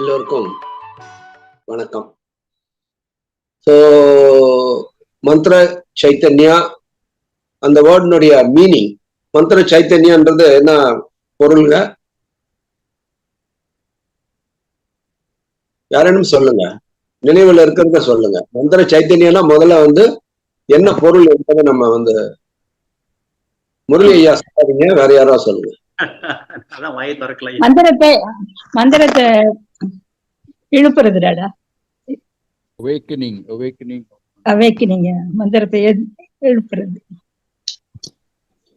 எல்லோருக்கும் வணக்கம். ஸோ மந்திர சைத்தன்யா அந்த வேர்டினுடைய மீனிங் மந்திர சைத்தன்யான்றது என்ன பொருளுங்க? யாரேனும் சொல்லுங்க. நினைவுல இருக்கிறத சொல்லுங்க. மந்திர சைத்தன்யம்னா முதல்ல வந்து என்ன பொருள் என்பதை நம்ம வந்து முரளி ஐயா சொல்லாதீங்க வேற யாரோ சொல்லுங்க. அதான் வாயை திறக்கல மந்திரத்தை மந்திரத்தை மந்திரத்தை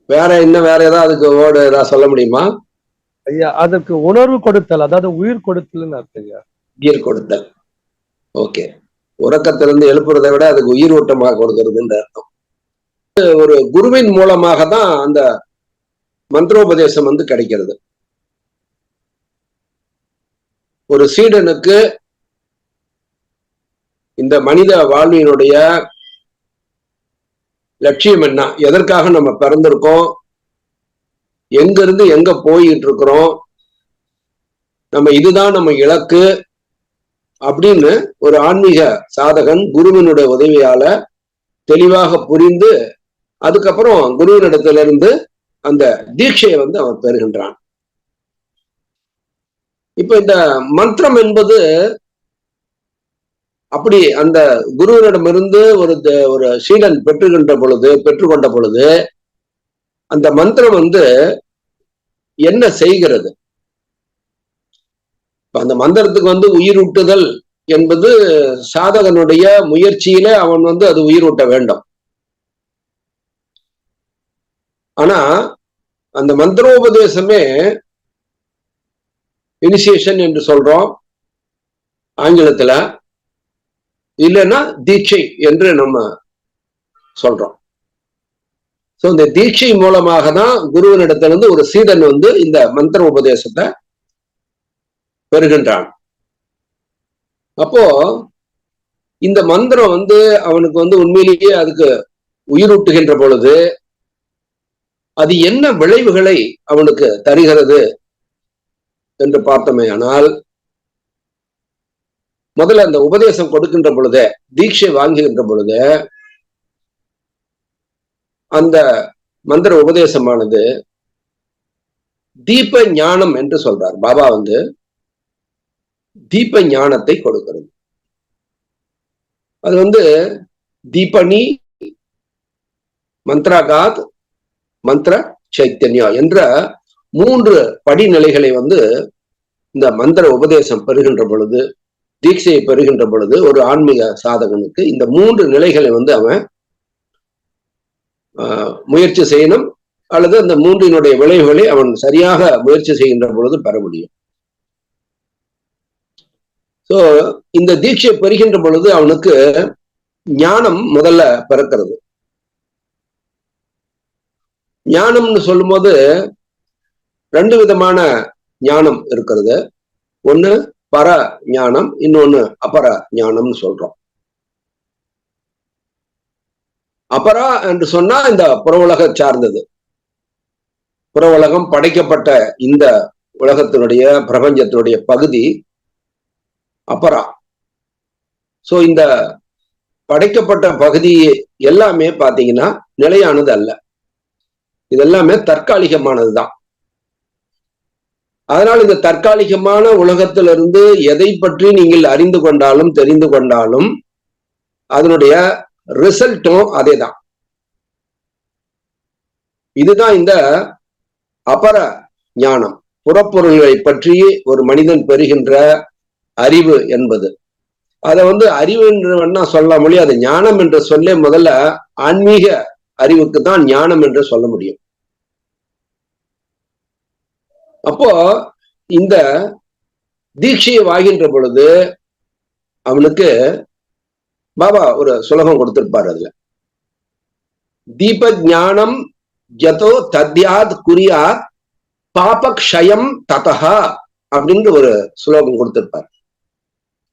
வேற இன்னும் வேற ஏதாவது அதுக்கு வேர்டு ஏதாவது சொல்ல முடியுமா? ஐயா அதற்கு உணர்வு கொடுத்தல் அதாவது உயிர் கொடுத்தல்னு அர்த்தம் ஐயா. உயிர் கொடுத்தல். ஓகே உறக்கத்திலிருந்து எழுப்புறதை விட அதுக்கு உயிர் ஊட்டமாக கொடுக்கறதுன்ற அர்த்தம். ஒரு குருவின் மூலமாக தான் அந்த மந்திரோபதேசம் வந்து கிடைக்கிறது. ஒரு சீடனுக்கு இந்த மனித வாழ்வினுடைய லட்சியம் என்ன? எதற்காக நம்ம பிறந்திருக்கோம்? எங்க இருந்து எங்க போயிட்டு இருக்கிறோம் நம்ம இதுதான் நம்ம இலக்கு அப்படின்னு ஒரு ஆன்மீக சாதகன் குருவினுடைய உதவியால தெளிவாக புரிந்து அதுக்கப்புறம் குருவினிடத்திலிருந்து அந்த தீட்சையை வந்து அவன் பெறுகின்றான். இப்ப இந்த மந்திரம் என்பது அப்படி அந்த குருவினிடமிருந்து ஒரு ஒரு சீடன் பெற்றுகின்ற பொழுது பெற்றுக்கொண்ட பொழுது அந்த மந்திரம் வந்து என்ன செய்கிறது? அந்த மந்திரத்துக்கு வந்து உயிரூட்டுதல் என்பது சாதகனுடைய முயற்சியிலே அவன் வந்து அது உயிரூட்ட வேண்டும். ஆனா அந்த மந்திரோபதேசமே இனிஷியேஷன் என்று சொல்றோம் ஆங்கிலத்துல. இல்லைன்னா தீட்சை என்று நம்ம சொல்றோம். சோ இந்த தீட்சை மூலமாக தான் குருவனிடத்திலிருந்து ஒரு சீடன் வந்து இந்த மந்திர உபதேசத்தை பெறுகின்றான். அப்போ இந்த மந்திரம் வந்து அவனுக்கு வந்து உண்மையிலேயே அதுக்கு உயிரூட்டுகின்ற பொழுது அது என்ன விளைவுகளை அவனுக்கு தருகிறது என்று பார்த்தோமேயானால் முதல்ல அந்த உபதேசம் கொடுக்கின்ற பொழுதே தீட்சை வாங்குகின்ற பொழுது அந்த மந்திர உபதேசமானது தீப ஞானம் என்று சொல்றார். பாபா வந்து தீப ஞானத்தை கொடுக்கிறது. அது வந்து தீபனி மந்த்ராகாத் மந்திர சைத்தன்யா என்ற மூன்று படிநிலைகளை வந்து இந்த மந்திர உபதேசம் பெறுகின்ற பொழுது தீட்சையை பெறுகின்ற பொழுது ஒரு ஆன்மீக சாதகனுக்கு இந்த மூன்று நிலைகளை வந்து அவன் ஆஹ், முயற்சி செய்யணும் அல்லது அந்த மூன்றினுடைய விளைவுகளை அவன் சரியாக முயற்சி செய்கின்ற பொழுது பெற முடியும். சோ இந்த தீட்சை பெறுகின்ற பொழுது அவனுக்கு ஞானம் முதல்ல பிறக்கிறது. ஞானம்னு சொல்லும்போது ரெண்டு விதமான ஞானம் இருக்கிறது. ஒண்ணு பர ஞானம் இன்னொன்னு அபர ஞானம்னு சொல்றோம். அபரா என்று சொன்னா இந்த புற உலக சார்ந்தது. புற உலகம் படைக்கப்பட்ட இந்த உலகத்தினுடைய பிரபஞ்சத்தினுடைய பகுதி அபரா. சோ இந்த படைக்கப்பட்ட பகுதி எல்லாமே பாத்தீங்கன்னா நிலையானது அல்ல. இதெல்லாமே தற்காலிகமானதுதான். அதனால் இந்த தற்காலிகமான உலகத்திலிருந்து எதை பற்றி நீங்கள் அறிந்து கொண்டாலும் தெரிந்து கொண்டாலும் அதனுடைய ரிசல்ட்டும் அதேதான். இதுதான் இந்த அபர ஞானம். புறப்பொருள்களை பற்றி ஒரு மனிதன் பெறுகின்ற அறிவு என்பது. அதை வந்து அறிவு என்று வேணா சொல்ல முடியாது அது ஞானம் என்ற சொல்லே முதல்ல ஆன்மீக அறிவுக்கு தான் ஞானம் என்று சொல்ல முடியும். அப்போ இந்த தீட்சையை வாகின்ற பொழுது அவனுக்கு பாபா ஒரு சுலகம் கொடுத்திருப்பார் அதுல. தீப ஞானம் ஜதோ தத்யாத் குறியாத் பாபக்ஷயம் ததஹா அப்படின்ற ஒரு சுலோகம் கொடுத்திருப்பார்.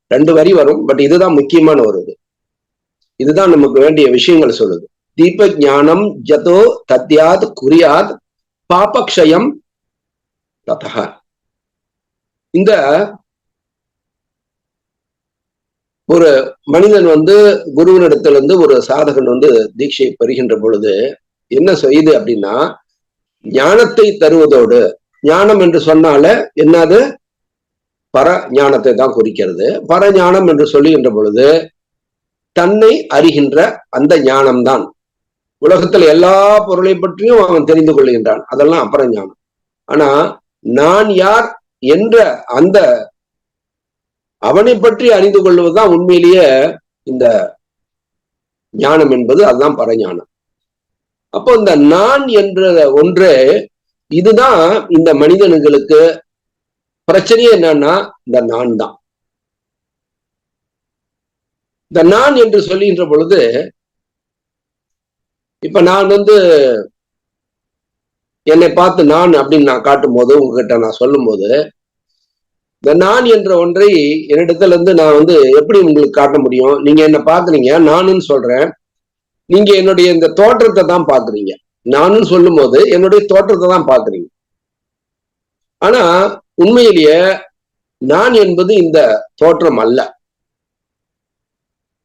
ரெண்டு வரி வரும் பட் இதுதான் முக்கியமான ஒரு இது. இதுதான் நமக்கு வேண்டிய விஷயங்கள் சொல்லுது. தீப ஞானம் ஜதோ தத்யாத் குறியாத் பாபக்ஷயம் ததஹா இந்த ஒரு மனிதன் வந்து குருவினிடத்திலிருந்து ஒரு சாதகன் வந்து தீட்சையை பெறுகின்ற பொழுது என்ன செய்யுது அப்படின்னா ஞானத்தை தருவதோடு ஞானம் என்று சொன்னால என்னது? பர ஞானத்தை தான் குறிக்கிறது. பர ஞானம் என்று சொல்லுகின்ற பொழுது தன்னை அறிகின்ற அந்த ஞானம்தான். உலகத்துல எல்லா பொருளை பற்றியும் அவன் தெரிந்து கொள்கின்றான். அதெல்லாம் அப்புறம் ஞானம் ஆனா நான் யார் என்ற அந்த அவனை பற்றி அறிந்து கொள்வதுதான் உண்மையிலேயே இந்த ஞானம் என்பது அதுதான் பரஞானம். அப்போ இந்த நான் என்ற ஒன்று இதுதான் இந்த மனிதனுங்களுக்கு பிரச்சனையே என்னன்னா இந்த நான் தான். இந்த நான் என்று சொல்லுகின்ற பொழுது இப்ப நான் வந்து என்னை பார்த்து நான் அப்படின்னு நான் காட்டும் போது உங்ககிட்ட நான் சொல்லும் போது இந்த நான் என்ற ஒன்றை என்னிடத்துல இருந்து நான் வந்து எப்படி உங்களுக்கு காட்ட முடியும்? நீங்க என்ன பாக்குறீங்க நானுன்னு சொல்றேன். நீங்க என்னுடைய இந்த தோற்றத்தை தான் பாக்குறீங்க நானுன்னு சொல்லும் போது என்னுடைய தோற்றத்தை தான் பாக்குறீங்க ஆனா உண்மையிலேயே நான் என்பது இந்த தோற்றம் அல்ல.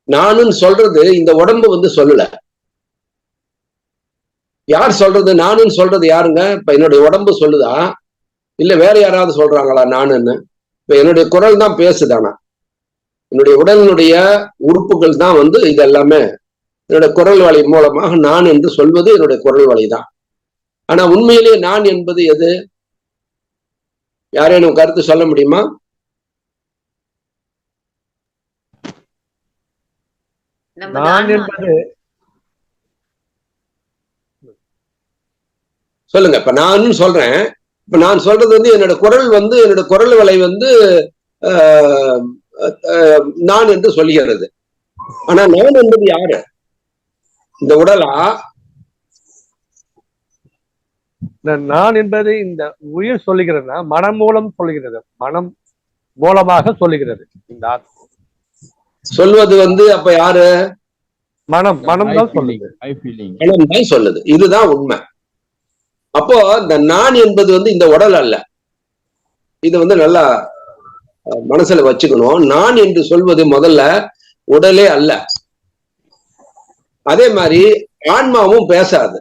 நானும் சொல்றது இந்த உடம்பு வந்து சொல்லல. யார் சொல்றது? நானுன்னு சொல்றது யாருங்க? இப்ப என்னுடைய உடம்பு சொல்லுதா? இல்ல வேற யாராவது சொல்றாங்களா நானுன்னு? இப்ப என்னுடைய குரல் தான் பேசுதானா என்னுடைய உடலினுடைய உறுப்புகள் தான் வந்து இது எல்லாமே என்னுடைய குரல் வழி மூலமாக நான் என்று சொல்வது என்னுடைய குரல் வழி தான். ஆனா உண்மையிலேயே நான் என்பது எது? யாரேனும் கருத்து சொல்ல முடியுமா? நம்ம நான். என்பது சொல்லுங்க. இப்ப நான் சொல்றேன். இப்ப நான் சொல்றது வந்து என்னோட குரல் வந்து என்னோட குரல் வலை வந்து நான் என்று சொல்லுகிறது ஆனா நான் என்பது யாரு? இந்த உடலா? நான் என்பது இந்த உயிர் சொல்லுகிறதுனா மனம் மூலம் சொல்லுகிறது. மனம் மூலமாக சொல்லுகிறது இந்த ஆத்மா. சொல்வது வந்து அப்ப யாரு? மனம் மனம் தான் சொல்லுது. மனம் தான் சொல்லுது. இதுதான் உண்மை. அப்போ இந்த நான் என்பது வந்து இந்த உடல் அல்ல. இது வந்து நல்லா மனசுல வச்சுக்கணும். நான் என்று சொல்வது முதல்ல உடலே அல்ல. அதே மாதிரி ஆன்மாவும் பேசாது.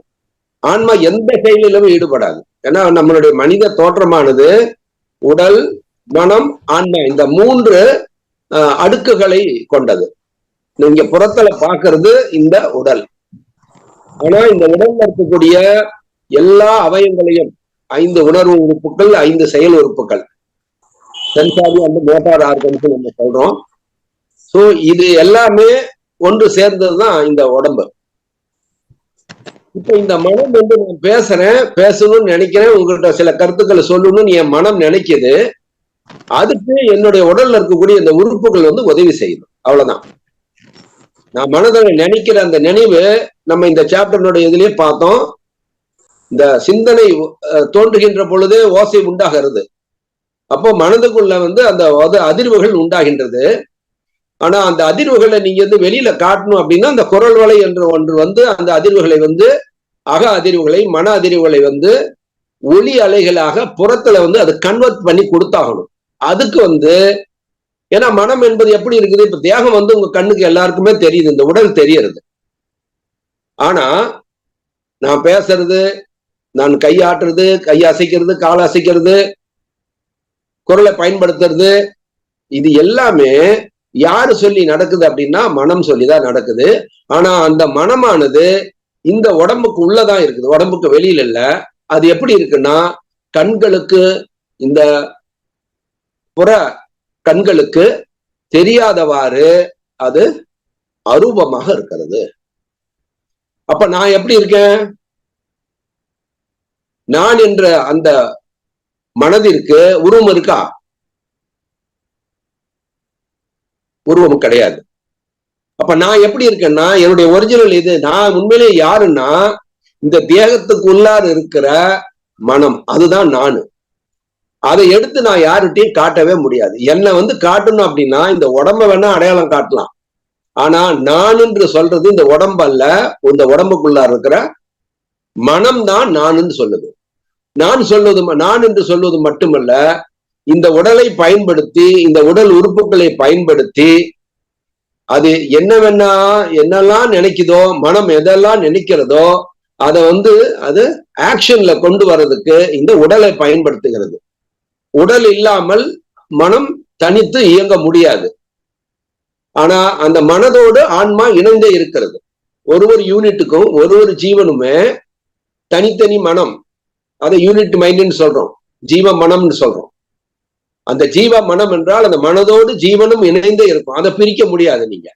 ஆன்மா எந்த செயலிலும் ஈடுபடாது. ஏன்னா நம்மளுடைய மனித தோற்றமானது உடல் மனம் ஆன்மா இந்த மூன்று அடுக்குகளை கொண்டது. நீங்க புறத்துல பாக்குறது இந்த உடல். ஆனா இந்த உடல்ல இருக்கக்கூடிய எல்லா அவயங்களையும் ஐந்து உணர்வு உறுப்புகள் ஐந்து செயல் உறுப்புகள். சென்சாரி அந்த மோட்டார் ஆர்கன்ஸ் நம்ம சொல்றோம். சோ இது எல்லாமே ஒன்று சேர்ந்ததுதான் இந்த உடம்பு. இப்ப இந்த மனம் வந்து நான் பேசுறேன் பேசணும்னு நினைக்கிறேன். உங்கள்கிட்ட சில கருத்துக்களை சொல்லணும்னு என் மனம் நினைக்குது. அதுக்கு என்னுடைய உடல்ல இருக்கக்கூடிய இந்த உறுப்புகள் வந்து உதவி செய்யுது. அவ்வளவுதான். நான் மனதில் நினைக்கிற அந்த நினைவு நம்ம இந்த சாப்டர்னுடைய இதுலயே பார்த்தோம். இந்த சிந்தனை தோன்றுகின்ற பொழுதே ஓசை உண்டாகிறது. அப்போ மனதுக்குள்ள வந்து அந்த அது அதிர்வுகள் உண்டாகின்றது. ஆனா அந்த அதிர்வுகளை நீங்க வந்து வெளியில காட்டணும் அப்படின்னா அந்த குரல் வலை என்ற ஒன்று வந்து அந்த அதிர்வுகளை வந்து அக அதிர்வுகளை மன அதிர்வுகளை வந்து ஒளி அலைகளாக புறத்துல வந்து அது கன்வெர்ட் பண்ணி கொடுத்தாகணும். அதுக்கு வந்து ஏன்னா மனம் என்பது எப்படி இருக்குது? இப்ப தேகம் வந்து உங்க கண்ணுக்கு எல்லாருக்குமே தெரியுது இந்த உடல் தெரியறது. ஆனா நான் பேசுறது நான் கை ஆட்டுறது கை அசைக்கிறது கால் அசைக்கிறது குரலை பயன்படுத்துறது இது எல்லாமே யாரு சொல்லி நடக்குது அப்படின்னா மனம் சொல்லிதான் நடக்குது. ஆனா அந்த மனமானது இந்த உடம்புக்கு உள்ளதான் இருக்குது. உடம்புக்கு வெளியில இல்ல. அது எப்படி இருக்குன்னா கண்களுக்கு இந்த புற கண்களுக்கு தெரியாதவாறு அது அரூபமாக இருக்கிறது. அப்ப நான் எப்படி இருக்கேன்? நான் என்ற அந்த மனதிற்கு உருவம் இருக்கா? உருவம் கிடையாது. அப்ப நான் எப்படி இருக்கேன்னா என்னுடைய ஒரிஜினல் இது நான் உண்மையிலே யாருன்னா இந்த தேகத்துக்குள்ளார் இருக்கிற மனம் அதுதான் நானு. அதை எடுத்து நான் யாருகிட்டையும் காட்டவே முடியாது. என்னை வந்து காட்டணும் அப்படின்னா இந்த உடம்ப வேணா அடையாளம் காட்டலாம். ஆனா நான் என்று சொல்றது இந்த உடம்பு அல்ல இந்த உடம்புக்குள்ளார் இருக்கிற மனம் தான் என்று சொல்லுது. நான் சொல்வது நான் என்று சொல்வது மட்டுமல்ல இந்த உடலை பயன்படுத்தி இந்த உடல் உறுப்புகளை பயன்படுத்தி அது என்னவென்னா என்னெல்லாம் நினைக்குதோ மனம் எதெல்லாம் நினைக்கிறதோ அதை வந்து அது ஆக்ஷன்ல கொண்டு வர்றதுக்கு இந்த உடலை பயன்படுத்துகிறது. உடல் இல்லாமல் மனம் தனித்து இயங்க முடியாது. ஆனா அந்த மனதோடு ஆன்மா இணைந்தே இருக்கிறது. ஒரு ஒரு யூனிட்டுக்கும் ஒரு ஒரு ஜீவனுமே தனித்தனி மனம். அதை யூனிட் மைண்ட்னு சொல்றோம். ஜீவ மனம்னு சொல்றோம். அந்த ஜீவ மனம் என்றால் அந்த மனதோடு ஜீவனும் இணைந்தே இருக்கும். அதை பிரிக்க முடியாது நீங்க.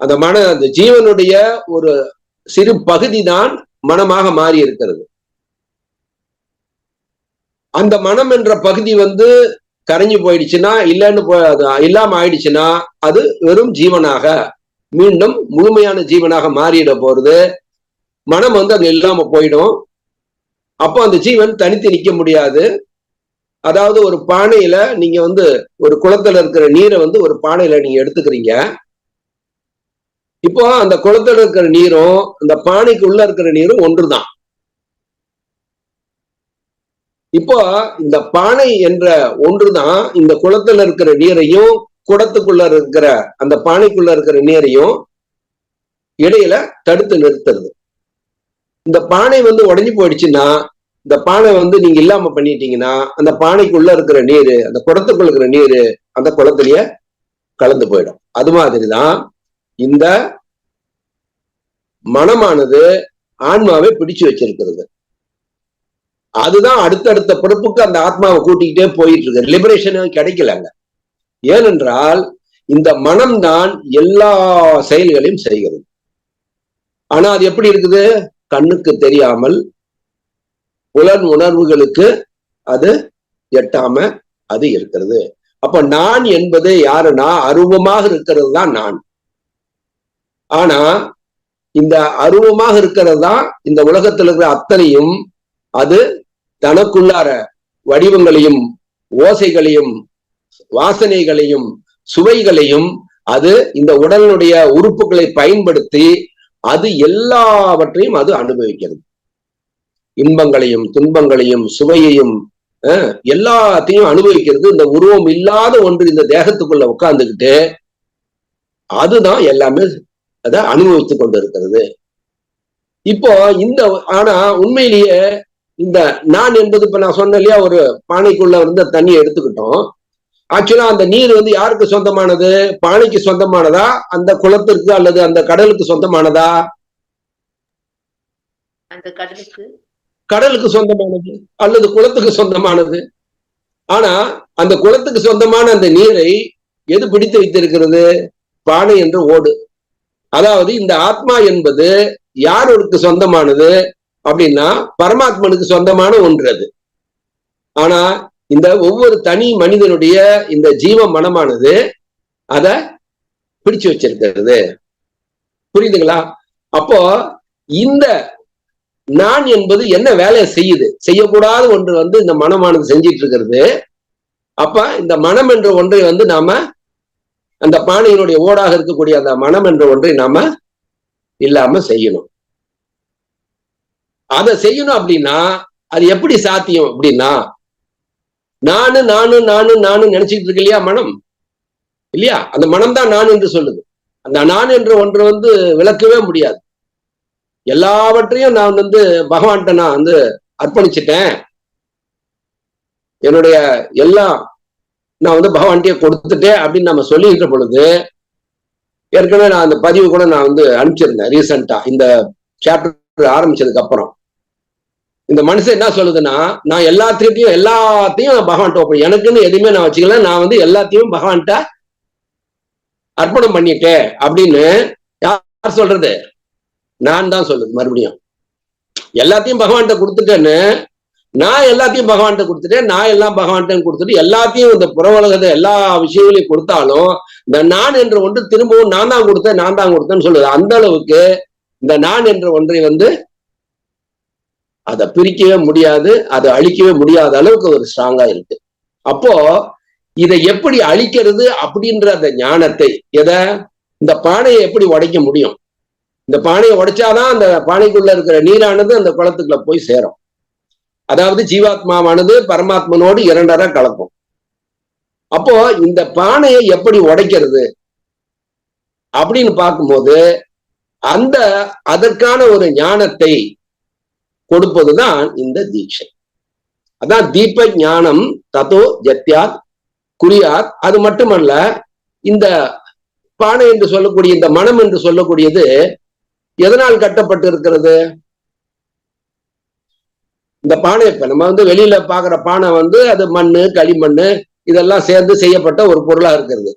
அந்த மன அந்த ஜீவனுடைய ஒரு சிறு பகுதி தான் மனமாக மாறி இருக்கிறது அந்த மனம் என்ற பகுதி வந்து கரைஞ்சு போயிடுச்சுன்னா இல்லைன்னு அது இல்லாம ஆயிடுச்சுன்னா அது வெறும் ஜீவனாக மீண்டும் முழுமையான ஜீவனாக மாறிட போறது. மனம் வந்து அங்க இல்லாம போயிடும். அப்போ அந்த ஜீவன் தனித்து நிக்க முடியாது. அதாவது ஒரு பானையில நீங்க வந்து ஒரு குளத்துல இருக்கிற நீரை வந்து ஒரு பானையில நீங்க எடுத்துக்கிறீங்க. இப்போ அந்த குளத்துல இருக்கிற நீரும் அந்த பானைக்கு உள்ள இருக்கிற நீரும் ஒன்றுதான். இப்போ இந்த பானை என்ற ஒன்றுதான் இந்த குளத்துல இருக்கிற நீரையும் குடத்துக்குள்ள இருக்கிற அந்த பானைக்குள்ள இருக்கிற நீரையும் இடையில தடுத்து நிறுத்துறது. இந்த பானை வந்து உடஞ்சி போயிடுச்சுன்னா இந்த பானை வந்து நீங்க இல்லாம பண்ணிட்டீங்கன்னா அந்த பானைக்குள்ள இருக்கிற நீரு அந்த குடத்துக்குள்ள இருக்கிற நீரு அந்த குளத்திலேயே கலந்து போயிடும். அது மாதிரிதான் இந்த மனமானது ஆன்மாவை பிடிச்சு வச்சிருக்கிறது. அதுதான் அடுத்தடுத்த பிறப்புக்கு அந்த ஆத்மாவை கூட்டிக்கிட்டே போயிட்டு இருக்கு லிபரேஷன் கிடைக்கலங்க. ஏனென்றால் இந்த மனம்தான் எல்லா செயல்களையும் செய்கிறது. ஆனா அது எப்படி இருக்குது? கண்ணுக்கு தெரியாமல் புலன் உணர்வுகளுக்கு அது எட்டாம அது இருக்கிறது. அப்ப நான் என்பது யாருன்னா அருவமாக இருக்கிறது தான் நான். ஆனா இந்த அருவமாக இருக்கிறது தான் இந்த உலகத்தில் இருக்கிற அத்தனையும் அது தனக்குள்ளார வடிவங்களையும் ஓசைகளையும் வாசனைகளையும் சுவைகளையும் அது இந்த உடலினுடைய உறுப்புகளை பயன்படுத்தி அது எல்லாவற்றையும் அது அனுபவிக்கிறது. இன்பங்களையும் துன்பங்களையும் சுவையையும் எல்லாத்தையும் அனுபவிக்கிறது. இந்த உருவம் இல்லாத ஒன்று இந்த தேகத்துக்குள்ள உட்கார்ந்துகிட்டு அதுதான் எல்லாமே அதை அனுபவித்துக் கொண்டு இருக்கிறது இப்போ இந்த ஆனா உண்மையிலேயே இந்த நான் என்பது இப்ப நான் சொன்ன இல்லையா ஒரு பானைக்குள்ள இருந்த தண்ணியை எடுத்துக்கிட்டோம். ஆக்சுவலா அந்த நீர் வந்து யாருக்கு சொந்தமானது? பானைக்கு சொந்தமானதா? அந்த குளத்திற்கு அல்லது அந்த கடலுக்கு சொந்தமானதா? அந்த கடலுக்கு. கடலுக்கு சொந்தமானது அல்லது குளத்துக்கு சொந்தமானது. ஆனா அந்த குளத்துக்கு சொந்தமான அந்த நீரை எது பிடித்து வைத்திருக்கிறது? பானை என்ற ஓடு. அதாவது இந்த ஆத்மா என்பது யாருக்கு சொந்தமானது? அப்படின்னா பரமாத்மனுக்கு சொந்தமான ஒன்று அது. ஆனா இந்த ஒவ்வொரு தனி மனிதனுடைய இந்த ஜீவ மனமானது அத பிடிச்சு வச்சிருக்கிறது. புரியுதுங்களா? அப்போ இந்த நான் என்பது என்ன வேலையை செய்யுது? செய்யக்கூடாத ஒன்று வந்து இந்த மனமானது செஞ்சிட்டு இருக்கிறது. அப்ப இந்த மனம் என்ற ஒன்றை வந்து நாம அந்த பானையினுடைய ஓடாக இருக்கக்கூடிய அந்த மனம் என்ற ஒன்றை நாம இல்லாம செய்யணும். அதை செய்யணும் அப்படின்னா அது எப்படி சாத்தியம் அப்படின்னா நானு நானு நானு நானு நினைச்சிட்டு இருக்கு இல்லையா மனம்? இல்லையா? அந்த மனம் தான் நான் என்று சொல்லுது. அந்த நான் என்ற ஒன்று வந்து விளக்கவே முடியாது. எல்லாவற்றையும் நான் வந்து பகவான்கிட்ட நான் வந்து அர்ப்பணிச்சிட்டேன். என்னுடைய எல்லாம் நான் வந்து பகவான்கிட்டயே கொடுத்துட்டேன் அப்படின்னு நம்ம சொல்லிக்கிற பொழுது ஏற்கனவே நான் அந்த பதிவு கூட நான் வந்து அனுப்பிச்சிருந்தேன் ரீசெண்டா இந்த சாப்டர் ஆரம்பிச்சதுக்கு அப்புறம். இந்த மனுஷன் என்ன சொல்லுதுன்னா நான் எல்லாத்தையும் எல்லாத்தையும் நான் பகவான்கிட்ட ஒப்படை எனக்குன்னு எதுவுமே நான் வச்சுக்கல நான் வந்து எல்லாத்தையும் பகவான்கிட்ட அர்ப்பணம் பண்ணிட்டேன் அப்படின்னு யார் சொல்றது? நான் தான் சொல்லுது மறுபடியும். எல்லாத்தையும் பகவான்கிட்ட கொடுத்துட்டேன்னு நான் எல்லாத்தையும் பகவான்கிட்ட கொடுத்துட்டேன் நான் எல்லாம் பகவான்கிட்ட கொடுத்துட்டு எல்லாத்தையும் இந்த புறவலகத்தை எல்லா விஷயங்களையும் கொடுத்தாலும் இந்த நான் என்ற ஒன்று திரும்பவும் நான் தான் கொடுத்தேன் நான் தான் கொடுத்தேன்னு சொல்லுது. அந்த அளவுக்கு இந்த நான் என்ற ஒன்றை வந்து அதை பிரிக்கவே முடியாது அதை அழிக்கவே முடியாத அளவுக்கு ஒரு ஸ்ட்ராங்கா இருக்கு. அப்போ இதை எப்படி அழிக்கிறது அப்படின்ற அந்த ஞானத்தை எதை? இந்த பானையை எப்படி உடைக்க முடியும்? இந்த பானையை உடைச்சாதான் அந்த பானைக்குள்ள இருக்கிற நீரானது அந்த குளத்துக்குள்ள போய் சேரும். அதாவது ஜீவாத்மாவானது பரமாத்மனோடு இரண்டரை கலக்கும். அப்போ இந்த பானையை எப்படி உடைக்கிறது? அப்படின்னு பார்க்கும்போது அந்த அதற்கான ஒரு ஞானத்தை கொடுப்பதுதான் இந்த தீட்சை. அதான் தீப ஞானம் ததோ ஜத்யாத் குறியாத் அது மட்டுமல்ல இந்த பானை என்று சொல்லக்கூடிய இந்த மனம் என்று சொல்லக்கூடியது எதனால் கட்டப்பட்டு இருக்கிறது இந்த பானை இப்ப நம்ம வந்து வெளியில பாக்குற பானை வந்து அது மண்ணு களிமண்ணு இதெல்லாம் சேர்ந்து செய்யப்பட்ட ஒரு பொருளா இருக்கிறது.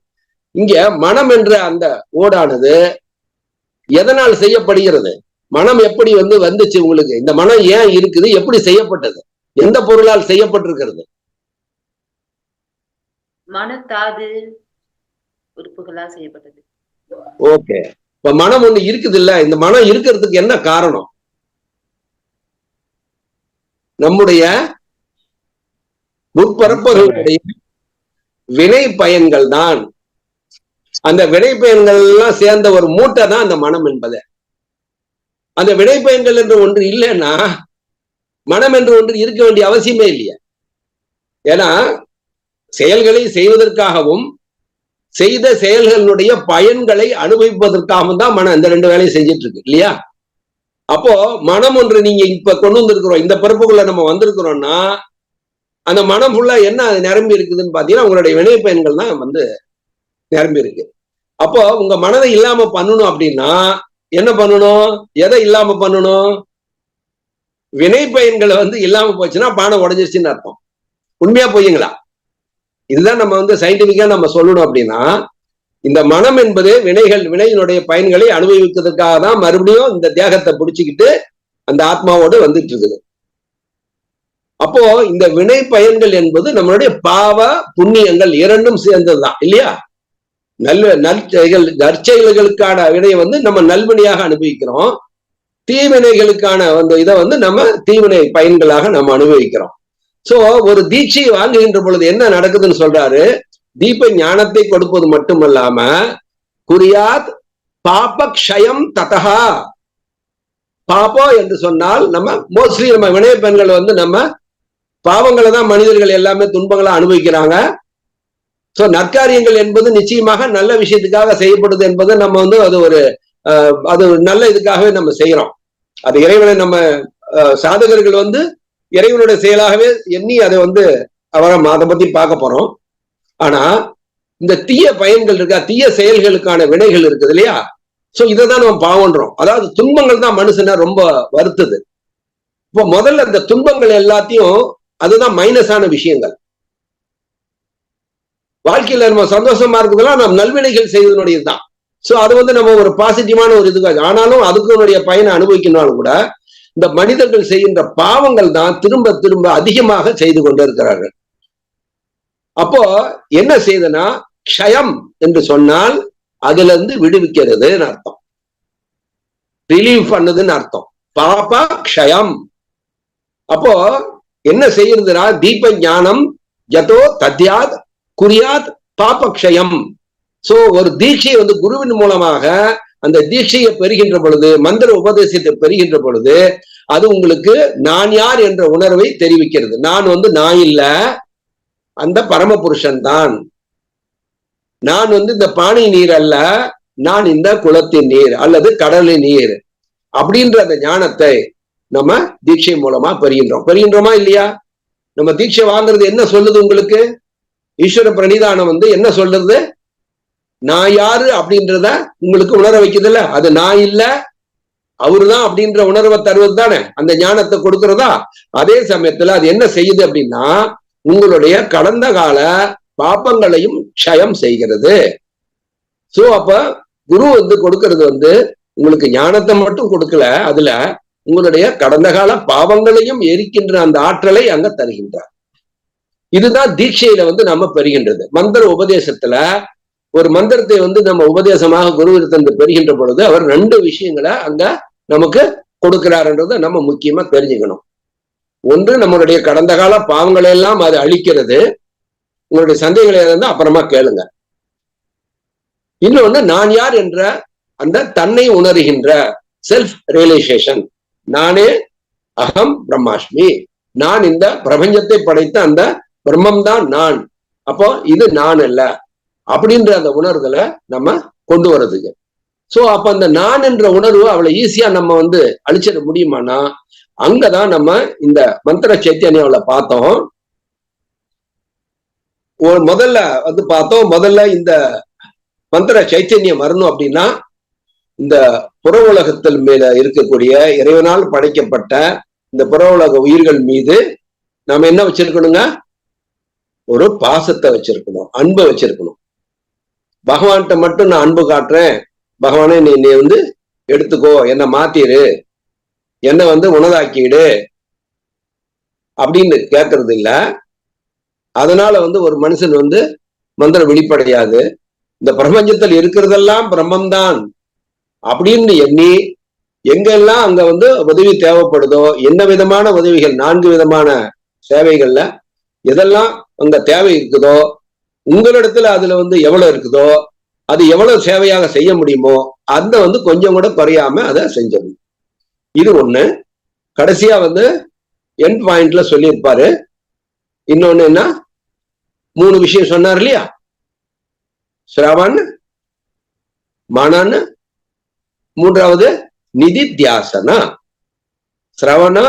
இங்க மனம் என்ற அந்த ஓடானது எதனால் செய்யப்படுகிறது? மனம் எப்படி வந்து வந்துச்சு உங்களுக்கு? இந்த மனம் ஏன் இருக்குது? எப்படி செய்யப்பட்டது? எந்த பொருளால் செய்யப்பட்டிருக்கிறது? மனத்தாது உறுப்புகளால் செய்யப்பட்டது. ஓகே. இப்ப மனம் ஒண்ணு இருக்குது இல்ல இந்த மனம் இருக்கிறதுக்கு என்ன காரணம்? நம்முடைய முற்பரப்புகளுடைய வினை பயன்கள் தான். அந்த வினை பயன்கள் எல்லாம் சேர்ந்த ஒரு மூட்டை தான் அந்த மனம் என்பது. அந்த விடைப்பயன்கள் என்று ஒன்று இல்லைன்னா மனம் என்று ஒன்று இருக்க வேண்டிய அவசியமே இல்லையா. ஏன்னா செயல்களை செய்வதற்காகவும் செய்த செயல்களுடைய பயன்களை அனுபவிப்பதற்காகவும் தான் மனம் இந்த ரெண்டு வேலையும் செஞ்சிட்டு இருக்கு இல்லையா? அப்போ மனம் ஒன்று நீங்க இப்ப கொண்டு வந்திருக்கிறோம் இந்த பிறப்புக்குள்ள நம்ம வந்திருக்கிறோம்னா அந்த மனம் ஃபுல்லா என்ன அது நிரம்பி இருக்குதுன்னு பாத்தீங்கன்னா உங்களுடைய வினை பயன்கள் தான் வந்து நிரம்பி இருக்கு. அப்போ உங்க மனதை இல்லாம பண்ணணும் அப்படின்னா என்ன பண்ணணும்? எதை இல்லாம பண்ணணும்? வினை பயன்களை வந்து இல்லாம போச்சுன்னா பானை உடஞ்சிருச்சுன்னு அர்த்தம். உண்மையா பொய்யுங்களா இதுதான் நம்ம வந்து சயின்டிபிக்கா நம்ம சொல்லணும் அப்படின்னா இந்த மனம் என்பது வினைகள் வினையினுடைய பயன்களை அனுபவிக்கிறதுக்காக தான் மறுபடியும் இந்த தேகத்தை பிடிச்சிக்கிட்டு அந்த ஆத்மாவோடு வந்துட்டு இருக்குது அப்போ இந்த வினை பயன்கள் என்பது நம்மளுடைய பாவ புண்ணியங்கள் இரண்டும் சேர்ந்ததுதான் இல்லையா? நல்ல நற்செயல் நற்செயல்களுக்கான வினையை வந்து நம்ம நல்வினையாக அனுபவிக்கிறோம். தீவினைகளுக்கான அந்த இதை வந்து நம்ம தீவினை பயன்களாக நம்ம அனுபவிக்கிறோம். சோ ஒரு தீட்சையை வாங்குகின்ற பொழுது என்ன நடக்குதுன்னு சொல்றாரு? தீப ஞானத்தை கொடுப்பது மட்டுமல்லாம குறியாத் பாபக்ஷயம் ததகா பாப்போ என்று சொன்னால் நம்ம மோஸ்ட்லி நம்ம வினய பெண்கள் வந்து நம்ம பாவங்களை தான் மனிதர்கள் எல்லாமே துன்பங்களா அனுபவிக்கிறாங்க. சோ நற்காரியங்கள் என்பது நிச்சயமாக நல்ல விஷயத்துக்காக செய்யப்படுது என்பது நம்ம வந்து அது ஒரு அஹ், அது நல்ல இதுக்காகவே நம்ம செய்யறோம். அது இறைவனை நம்ம அஹ், சாதகர்கள் வந்து இறைவனுடைய செயலாகவே எண்ணி அதை வந்து அவரை அதை பத்தி பார்க்க போறோம். ஆனா இந்த தீய பயன்கள் இருக்கா தீய செயல்களுக்கான வினைகள் இருக்குது இல்லையா? சோ இதை தான் நம்ம பாவன்றோம். அதாவது துன்பங்கள் தான் மனுஷனை ரொம்ப வருத்துது. இப்போ முதல்ல இந்த துன்பங்கள் எல்லாத்தையும் அதுதான் மைனஸான விஷயங்கள். வாழ்க்கையில நம்ம சந்தோஷமா இருக்கிறதுலாம் நம்ம நல்வினைகள் செய்வதனுடைய தான் சோ அது வந்து நம்ம ஒரு பாசிட்டிவான ஒரு இதுக்காக ஆனாலும் அதுக்குனுடைய பயனை அனுபவிக்கணும்னாலும் கூட இந்த மனிதர்கள் செய்கின்ற பாவங்கள் தான் திரும்ப திரும்ப அதிகமாக செய்து கொண்டு இருக்கிறார்கள். அப்போ என்ன செய்தனா க்ஷயம் என்று சொன்னால் அதுல இருந்து விடுவிக்கிறதுன்னு அர்த்தம். ரிலீவ் பண்ணுதுன்னு அர்த்தம். பாபா க்ஷயம். அப்போ என்ன செய்யறதுனா தீப ஞானம் ஜதோ தத்யாத் குறியாத் பாபக்ஷயம். சோ ஒரு தீட்சையை வந்து குருவின் மூலமாக அந்த தீட்சையை பெறுகின்ற பொழுது மந்திர உபதேசத்தை பெறுகின்ற பொழுது அது உங்களுக்கு நான் யார் என்ற உணர்வை தெரிவிக்கிறது. நான் வந்து நான் இல்ல அந்த பரமபுருஷன் தான். நான் வந்து இந்த பானை நீர் அல்ல நான் இந்த குளத்தின் நீர் அல்லது கடலின் நீர் அப்படின்ற அந்த ஞானத்தை நம்ம தீட்சை மூலமா பெறுகின்றோம். பெறுகின்றோமா இல்லையா? நம்ம தீட்சை வாங்குறது என்ன சொல்லுது உங்களுக்கு? ஈஸ்வர பிரணிதானம் வந்து என்ன சொல்றது நான் யாரு அப்படின்றத உங்களுக்கு உணர வைக்குதுல்ல? அது நான் இல்ல அவருதான் அப்படின்ற உணர்வை தருவது தானே? அந்த ஞானத்தை கொடுக்கறதா? அதே சமயத்துல அது என்ன செய்யுது அப்படின்னா உங்களுடைய கடந்த கால பாப்பங்களையும் க்ஷயம் செய்கிறது. சோ அப்ப குரு வந்து கொடுக்கிறது வந்து உங்களுக்கு ஞானத்தை மட்டும் கொடுக்கல அதுல உங்களுடைய கடந்த கால பாவங்களையும் எரிக்கின்ற அந்த ஆற்றலை அங்க தருகின்றார். இதுதான் தீட்சையில வந்து நம்ம பெறுகின்றது. மந்திர உபதேசத்துல ஒரு மந்திரத்தை வந்து நம்ம உபதேசமாக குருவிடத்திலிருந்து பெறுகின்ற பொழுது அவர் ரெண்டு விஷயங்களை அங்க நமக்கு கொடுக்கிறாருன்றதை நம்ம முக்கியமா தெரிஞ்சுக்கணும். ஒன்று நம்மளுடைய கடந்த கால பாவங்களை எல்லாம் அது அழிக்கிறது. உங்களுடைய சந்தேகங்களை இருந்தா அப்புறமா கேளுங்க. இன்னொன்னு நான் யார் என்ற அந்த தன்னை உணர்கின்ற செல்ஃப் ரியலைசேஷன் நானே அகம் பிரம்மாஷ்மி. நான் இந்த பிரபஞ்சத்தை படைத்த அந்த பிரம்மம் தான் நான். அப்போ இது நான் அல்ல. அப்படின்ற அந்த உணர்தலை நம்ம கொண்டு வர்றதுக்கு. சோ அப்ப அந்த நான் என்ற உணர்வு அவளை ஈஸியா நம்ம வந்து அழிச்சிட முடியுமானா அங்கதான் நம்ம இந்த மந்திர சைத்தன்யாவில பார்த்தோம். முதல்ல வந்து பார்த்தோம் முதல்ல இந்த மந்திர சைத்தன்யம் வரணும் அப்படின்னா இந்த புற உலகத்தில் மேல இருக்கக்கூடிய இறைவனால் படைக்கப்பட்ட இந்த புற உலக உயிர்கள் மீது நாம என்ன வச்சிருக்கணுங்க? ஒரு பாசத்தை வச்சிருக்கணும் அன்பை வச்சிருக்கணும். பகவான்கிட்ட மட்டும் நான் அன்பு காட்டுறேன். பகவானே நீ நீ வந்து எடுத்துக்கோ என்னை மாத்திரு. என்னை வந்து உணதாக்கிடு அப்படின்னு கேட்கறது இல்லை. அதனால வந்து ஒரு மனுஷன் வந்து மந்திரம் வெளிப்படையாது. இந்த பிரபஞ்சத்தில் இருக்கிறதெல்லாம் பிரம்மம்தான். அப்படின்னு எண்ணி எங்கெல்லாம் அங்க வந்து உதவி தேவைப்படுதோ என்ன விதமான உதவிகள் நான்கு விதமான சேவைகள்ல எதெல்லாம் அங்க தேவை இருக்குதோ உங்களிடத்துல அதுல வந்து எவ்வளவு இருக்குதோ அது எவ்வளவு சேவையாக செய்ய முடியுமோ அந்த வந்து கொஞ்சம் கூட குறையாம அதை செஞ்சது. இது ஒண்ணு. கடைசியா வந்து எண்ட் பாயிண்ட்ல சொல்லியிருப்பாரு. இன்னொன்னு என்ன? மூணு விஷயம் சொன்னார் இல்லையா? சிராவான் மனன் மூன்றாவது நிதி தியாசனா சிரவணா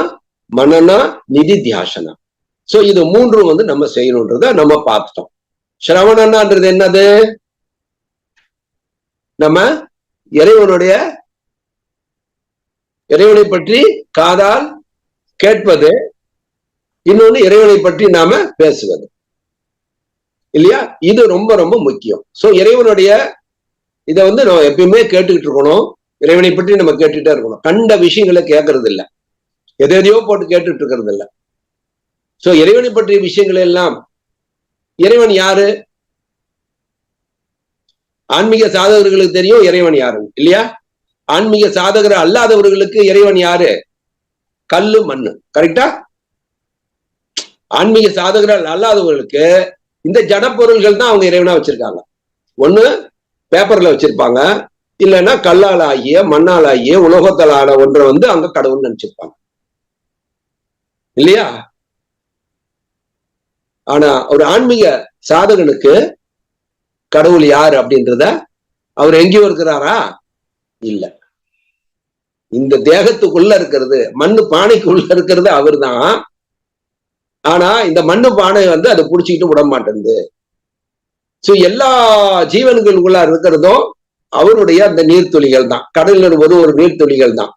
மனனா நிதி தியாசனா சோ இது மூன்றும் வந்து நம்ம செய்யணும்ன்றத நம்ம பார்த்துட்டோம் சிரவணன்றது என்னது? நம்ம இறைவனுடைய இறைவனை பற்றி காதால் கேட்பது இன்னொன்னு இறைவனை பற்றி நாம பேசுவது. இல்லையா? இது ரொம்ப ரொம்ப முக்கியம். சோ இறைவனுடைய இதை வந்து நம்ம எப்பயுமே கேட்டுக்கிட்டு இருக்கணும். இறைவனை பற்றி நம்ம கேட்டுட்டே இருக்கணும். கண்ட விஷயங்களை கேட்கறது இல்ல எதை எதையோ போட்டு கேட்டுட்டு இருக்கிறது இல்ல சோ இறைவனை பற்றிய விஷயங்கள் எல்லாம் இறைவன் யாரு? ஆன்மீக சாதகர்களுக்கு தெரியும் இறைவன் யாரு இல்லையா? ஆன்மீக சாதகர் அல்லாதவர்களுக்கு இறைவன் யாரு? கல்லு மண்ணு. கரெக்டா ஆன்மீக சாதகர்கள் அல்லாதவர்களுக்கு இந்த ஜட பொருள்கள் தான் அவங்க இறைவனா வச்சிருக்காங்க. ஒண்ணு பேப்பர்ல வச்சிருப்பாங்க. இல்லைன்னா கல்லால் ஆகிய மண்ணால் ஆகிய உலோகத்தால் ஆன ஒன்றை வந்து அங்க கடவுள் நினைச்சிருப்பாங்க. இல்லையா? ஆனா ஒரு ஆன்மீக சாதகனுக்கு கடவுள் யார் அப்படின்றத அவர் எங்கேயோ இருக்கிறாரா? இல்ல. இந்த தேகத்துக்குள்ள இருக்கிறது மண்ணு பானைக்குள்ள இருக்கிறது அவர் தான் ஆனா இந்த மண்ணு பானை வந்து அதை புடிச்சுக்கிட்டு விட மாட்டேங்குது. ஸோ எல்லா ஜீவன்களுக்குள்ள இருக்கிறதும் அவருடைய அந்த நீர்த்துளிகள் தான். கடலில் ஒரு ஒரு நீர்த்துளிகள் தான்.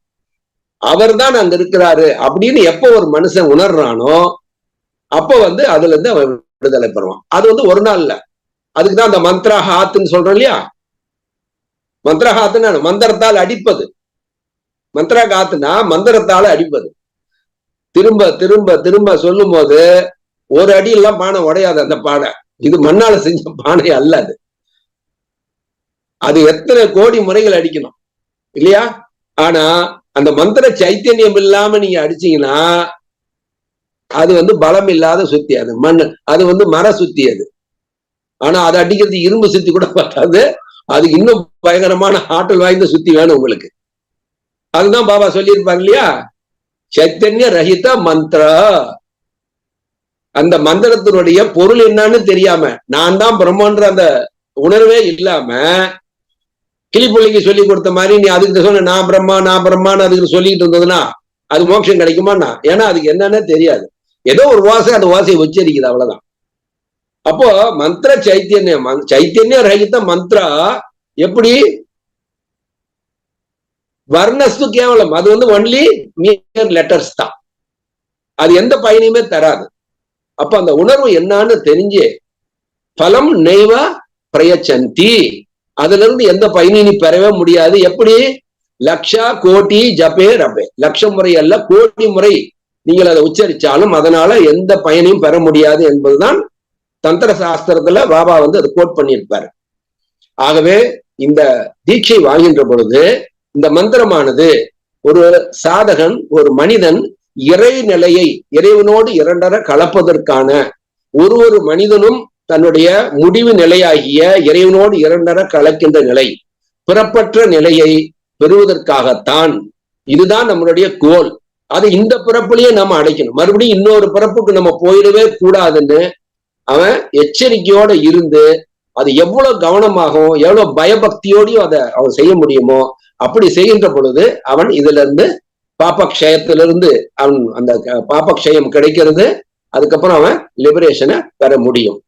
அவர் தான் அங்க இருக்கிறாரு அப்படின்னு எப்ப ஒரு மனுஷன் உணர்றானோ அப்ப வந்து அதுல இருந்து அவன் விடுதலை பெறுவான். அது வந்து ஒரு நாள்ல அதுக்குதான் அந்த மந்த்ரா ஹாத்துன்னு சொல்றோம் இல்லையா? மந்திர ஹாத்துன்னு மந்திரத்தால் அடிப்பது. மந்த்ரா காத்துனா மந்திரத்தால அடிப்பது. திரும்ப திரும்ப திரும்ப சொல்லும் போது ஒரு அடி எல்லாம் பானை உடையாது அந்த பானை. இது மண்ணால செஞ்ச பானை அல்ல அது. அது எத்தனை கோடி முறைகள் அடிக்கணும். இல்லையா? ஆனா அந்த மந்திர சைத்தன்யம் இல்லாம நீங்க அடிச்சீங்கன்னா அது வந்து பலம் இல்லாத சுத்தி அது மண் அது வந்து மர சுத்தி அது. ஆனா அதை அடிக்கிறது இரும்பு சுத்தி கூட பத்தாது அதுக்கு இன்னும் பயங்கரமான ஆற்றல் வாய்ந்த சுத்தி வேணும் உங்களுக்கு. அதுதான் பாபா சொல்லியிருப்பாங்க இல்லையா? சைத்தன்ய ரஹித மந்திர. அந்த மந்திரத்தினுடைய பொருள் என்னன்னு தெரியாம நான் தான் பிரம்மன்ற அந்த உணர்வே இல்லாம கிளிப்புள்ளிக்கு சொல்லி கொடுத்த மாதிரி நீ அதுக்கு சொன்ன நான் பிரம்மா நான் பிரம்மான்னு அதுக்கு சொல்லிட்டு இருந்ததுன்னா அது மோட்சம் கிடைக்குமாண்ணா? ஏன்னா அதுக்கு என்னன்னே தெரியாது. ஏதோ ஒரு வாசை அந்த வாசையை உச்சரிக்குது அவ்வளவுதான். அப்போ மந்திர சைத்தன்யம் மந்~ சைத்தன்ய மந்த்ரா மந்திரா எப்படி? வர்ணஸ்து கேவலம். அது வந்து ஒன்லி மியர் லெட்டர்ஸ் தான். அது எந்த பயனையுமே தராது. அப்ப அந்த உணர்வு என்னன்னு தெரிஞ்சு பலம் நெய்வ பிரயச்சந்தி. அதுல இருந்து எந்த பயனையும் நீ பெறவே முடியாது. எப்படி? லக்ஷா கோட்டி ஜபே ரபே. லட்சம் முறை அல்ல கோடி முறை நீங்கள் அதை உச்சரிச்சாலும் அதனால எந்த பயனையும் பெற முடியாது என்பதுதான் தந்திர சாஸ்திரத்துல பாபா வந்து அதை கோட் பண்ணியிருப்பார். ஆகவே இந்த தீட்சை வாங்கின்ற பொழுது இந்த மந்திரமானது ஒரு சாதகன் ஒரு மனிதன் இறை நிலையை இறைவனோடு இரண்டர கலப்பதற்கான ஒரு ஒரு மனிதனும் தன்னுடைய முடிவு நிலையாகிய இறைவனோடு இரண்டர கலக்கின்ற நிலை பிறப்பற்ற நிலையை பெறுவதற்காகத்தான். இதுதான் நம்மளுடைய கோல் அது இந்த பிறப்புலயே நம்ம அடைக்கணும். மறுபடியும் இன்னொரு பிறப்புக்கு நம்ம போயிடவே கூடாதுன்னு அவன் எச்சரிக்கையோட இருந்து அது எவ்வளவு கவனமாகவும் எவ்வளவு பயபக்தியோடையும் அதை அவன் செய்ய முடியுமோ அப்படி செய்கின்ற பொழுது அவன் இதுல இருந்து பாப்பக்ஷயத்திலிருந்து அவன் அந்த க- பாப்பக்ஷயம் கிடைக்கிறது. அதுக்கப்புறம் அவன் லிபரேஷனை பெற முடியும்.